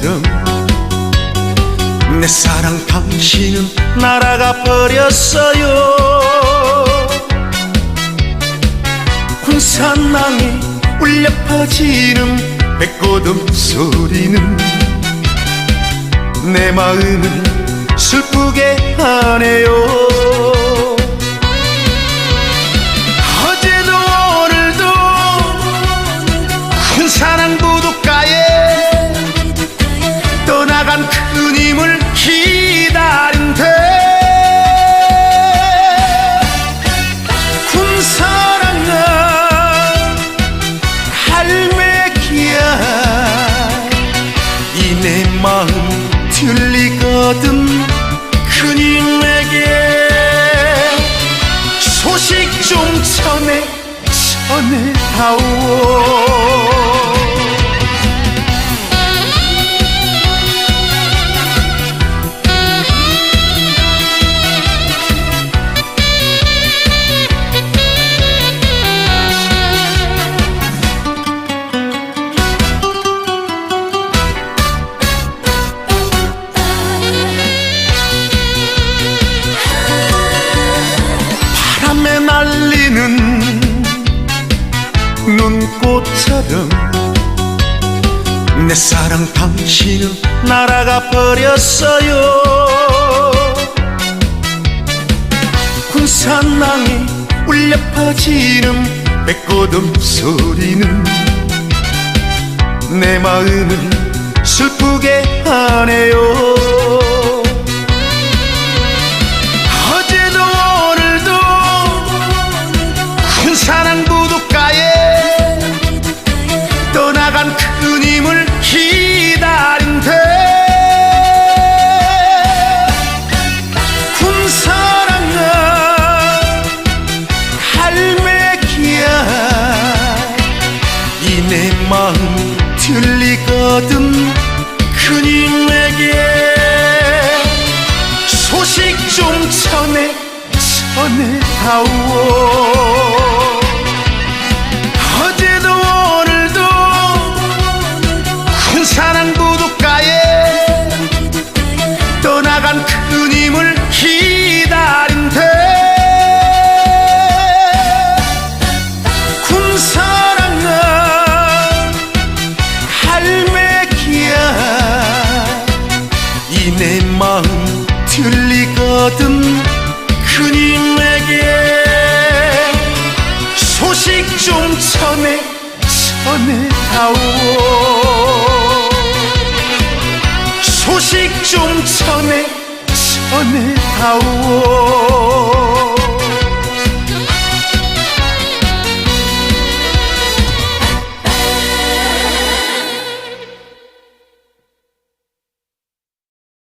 눈꽃처럼 내 사랑 당신은 날아가 버렸어요. 군산낭에 울려 퍼지는 백고름 소리는 내 마음을 슬프게 하네요 내 마음 들리거든. 그님에게. 소식 좀 전해 전해다오 눈꽃처럼 내 사랑 당신은 날아가 버렸어요. 군산낭에 울려 퍼지는 백고름 소리는 내 마음을 슬프게 하네요 나간 그님을 기다린대 군사랑아 할매기야. 이 내 마음 들리거든 그님에게. 소식 좀 전해 전해다오 들리거든 그님에게 소식 좀 전해 전해다오. 소식 좀 전해 전해다오